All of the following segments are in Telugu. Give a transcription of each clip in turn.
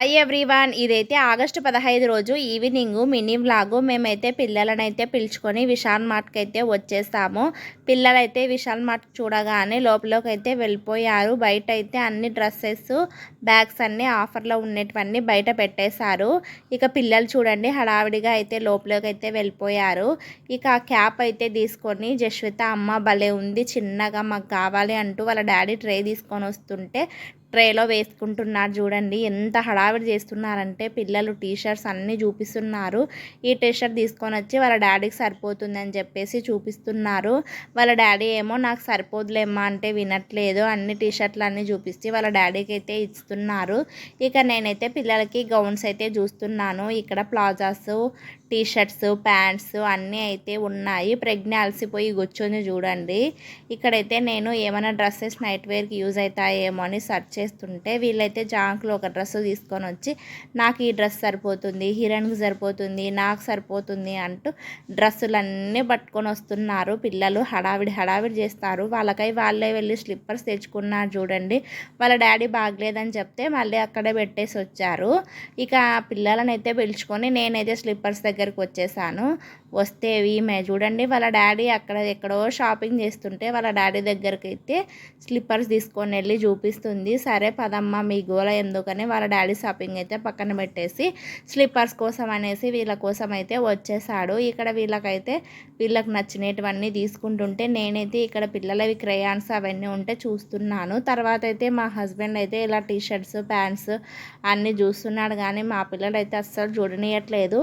హై ఎవ్రీవాన్ ఇదైతే ఆగస్టు పదహైదు రోజు ఈవినింగ్ మినీ వ్లాగు. మేమైతే పిల్లలనైతే పిలుచుకొని విశాల్ మార్ట్కి అయితే వచ్చేస్తాము. పిల్లలైతే విశాల్ మార్ట్ చూడగానే లోపలికి అయితే వెళ్ళిపోయారు. బయట అయితే అన్ని డ్రెస్సెస్ బ్యాగ్స్ అన్నీ ఆఫర్లో ఉండేటివన్నీ బయట పెట్టేశారు. ఇక పిల్లలు చూడండి హడావిడిగా అయితే లోపలికి అయితే వెళ్ళిపోయారు. ఇక ఆ క్యాప్ అయితే తీసుకొని జశ్విత అమ్మ భలే ఉంది చిన్నగా మాకు కావాలి అంటూ వాళ్ళ డాడీ ట్రే తీసుకొని వస్తుంటే ట్రేలో వేసుకుంటున్నారు చూడండి. ఎంత హడావిడి చేస్తున్నారంటే పిల్లలు టీషర్ట్స్ అన్నీ చూపిస్తున్నారు. ఈ టీషర్ట్ తీసుకొని వచ్చి వాళ్ళ డాడీకి సరిపోతుంది అని చెప్పేసి చూపిస్తున్నారు. వాళ్ళ డాడీ ఏమో నాకు సరిపోదులేమ్మా అంటే వినట్లేదు. అన్ని టీ షర్ట్లు అన్నీ చూపిస్తే వాళ్ళ డాడీకి అయితే ఇస్తున్నారు. ఇక నేనైతే పిల్లలకి గౌన్స్ అయితే చూస్తున్నాను. ఇక్కడ ప్లాజాస్ టీ షర్ట్స్ ప్యాంట్స్ అన్నీ అయితే ఉన్నాయి. ప్రజ్ఞ అలసిపోయి కూర్చొని చూడండి. ఇక్కడైతే నేను ఏమైనా డ్రెస్సెస్ నైట్ వేర్కి యూజ్ అవుతాయేమో అని సెర్చ్ చేస్తుంటే వీళ్ళైతే జాంక్లో ఒక డ్రెస్ తీసుకొని వచ్చి నాకు ఈ డ్రెస్ సరిపోతుంది హిరణ్కి సరిపోతుంది నాకు సరిపోతుంది అంటూ డ్రెస్సులన్నీ పట్టుకొని వస్తున్నారు. పిల్లలు హడావిడి హడావిడి చేస్తారు. వాళ్ళకై వాళ్ళే వెళ్ళి స్లిప్పర్స్ తెచ్చుకున్నారు చూడండి. వాళ్ళ డాడీ బాగలేదని చెప్తే మళ్ళీ అక్కడే పెట్టేసి వచ్చారు. ఇక పిల్లలని అయితే పిలుచుకొని నేనైతే స్లిప్పర్స్ దగ్గరికి వచ్చేసాను. వస్తే ఈమె చూడండి వాళ్ళ డాడీ అక్కడ ఎక్కడో షాపింగ్ చేస్తుంటే వాళ్ళ డాడీ దగ్గరికి అయితే స్లిప్పర్స్ తీసుకొని వెళ్ళి చూపిస్తుంది. సరే పదమ్మ మీ గోల ఎందుకని వాళ్ళ డాడీ షాపింగ్ అయితే పక్కన పెట్టేసి స్లిప్పర్స్ కోసం అనేసి వీళ్ళ కోసం అయితే వచ్చేసాడు. ఇక్కడ వీళ్ళకైతే వీళ్ళకి నచ్చినటువన్నీ తీసుకుంటుంటే నేనైతే ఇక్కడ పిల్లలవి క్రయాన్స్ అవన్నీ ఉంటే చూస్తున్నాను. తర్వాత అయితే మా హస్బెండ్ అయితే ఇలా టీ షర్ట్స్ ప్యాంట్స్ అన్నీ చూస్తున్నాడు కానీ మా పిల్లలు అయితే అస్సలు చూడనియట్లేదు.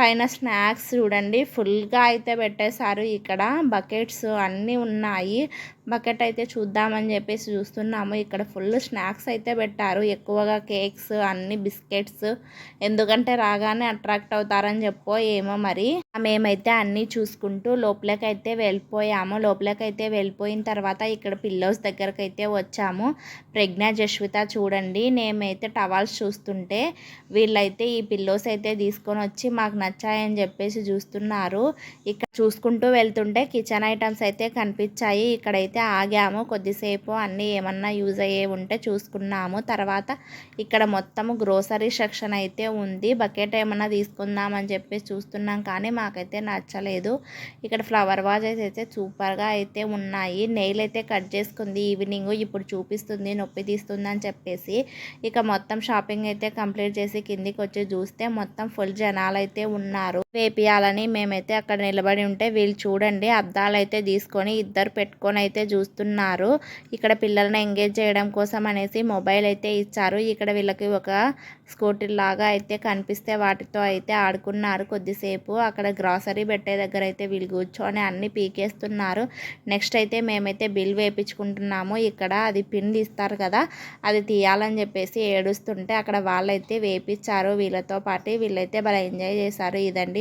పైన స్నాక్స్ చూడండి ఫుల్గా అయితే పెట్టేశారు. ఇక్కడ బకెట్స్ అన్నీ ఉన్నాయి. బకెట్ అయితే చూద్దామని చెప్పేసి చూస్తున్నాము. ఇక్కడ ఫుల్ స్నాక్స్ అయితే పెట్టారు. ఎక్కువగా కేక్స్ అన్ని బిస్కెట్స్. ఎందుకంటే రాగానే అట్రాక్ట్ అవుతారని చెప్పో ఏమో మరి. మేమైతే అన్నీ చూసుకుంటూ లోపలకైతే వెళ్ళిపోయాము. లోపలకైతే వెళ్ళిపోయిన తర్వాత ఇక్కడ పిల్లోస్ దగ్గరకు అయితే వచ్చాము. ప్రజ్ఞ జశ్విత చూడండి. నేమైతే టవాల్స్ చూస్తుంటే వీళ్ళైతే ఈ పిల్లోస్ అయితే తీసుకొని వచ్చి మాకు నచ్చాయని చెప్పేసి చూస్తున్నారు. ఇక్కడ చూసుకుంటూ వెళ్తుంటే కిచెన్ ఐటమ్స్ అయితే కనిపించాయి. ఇక్కడైతే అయితే ఆగాము. కొద్దిసేపు అన్నీ ఏమన్నా యూజ్ అయ్యే ఉంటే చూసుకున్నాము. తర్వాత ఇక్కడ మొత్తము గ్రోసరీ సెక్షన్ అయితే ఉంది. బకెట్ ఏమన్నా తీసుకుందామని చెప్పి చూస్తున్నాం కానీ మాకైతే నచ్చలేదు. ఇక్కడ ఫ్లవర్ వాజెస్ అయితే సూపర్గా అయితే ఉన్నాయి. నెయిల్ అయితే కట్ చేసుకుంది. ఈవినింగ్ ఇప్పుడు చూపిస్తుంది నొప్పి తీస్తుంది అని చెప్పేసి. ఇక మొత్తం షాపింగ్ అయితే కంప్లీట్ చేసి కిందికి వచ్చి చూస్తే మొత్తం ఫుల్ జనాలు అయితే ఉన్నారు. వేపియాలని మేమైతే అక్కడ నిలబడి ఉంటే వీళ్ళు చూడండి అద్దాలు అయితే తీసుకొని ఇద్దరు పెట్టుకొని అయితే చూస్తున్నారు. ఇక్కడ పిల్లల్ని ఎంగేజ్ చేయడం కోసం అనేసి మొబైల్ అయితే ఇచ్చారు. ఇక్కడ వీళ్ళకి ఒక స్కూటీ లాగా అయితే కనిపిస్తే వాటితో అయితే ఆడుకున్నారు కొద్దిసేపు. అక్కడ గ్రాసరీ పెట్టే దగ్గర అయితే వీళ్ళు కూర్చొని అన్ని పీకేస్తున్నారు. నెక్స్ట్ అయితే మేమైతే బిల్ వేయించుకుంటున్నాము ఇక్కడ అది పిన్ ఇస్తారు కదా అది తీయాలని చెప్పేసి ఏడుస్తుంటే అక్కడ వాళ్ళైతే వేపించారు. వీళ్ళతో పాటు వీళ్ళైతే బాగా ఎంజాయ్ చేశారు. ఇదండి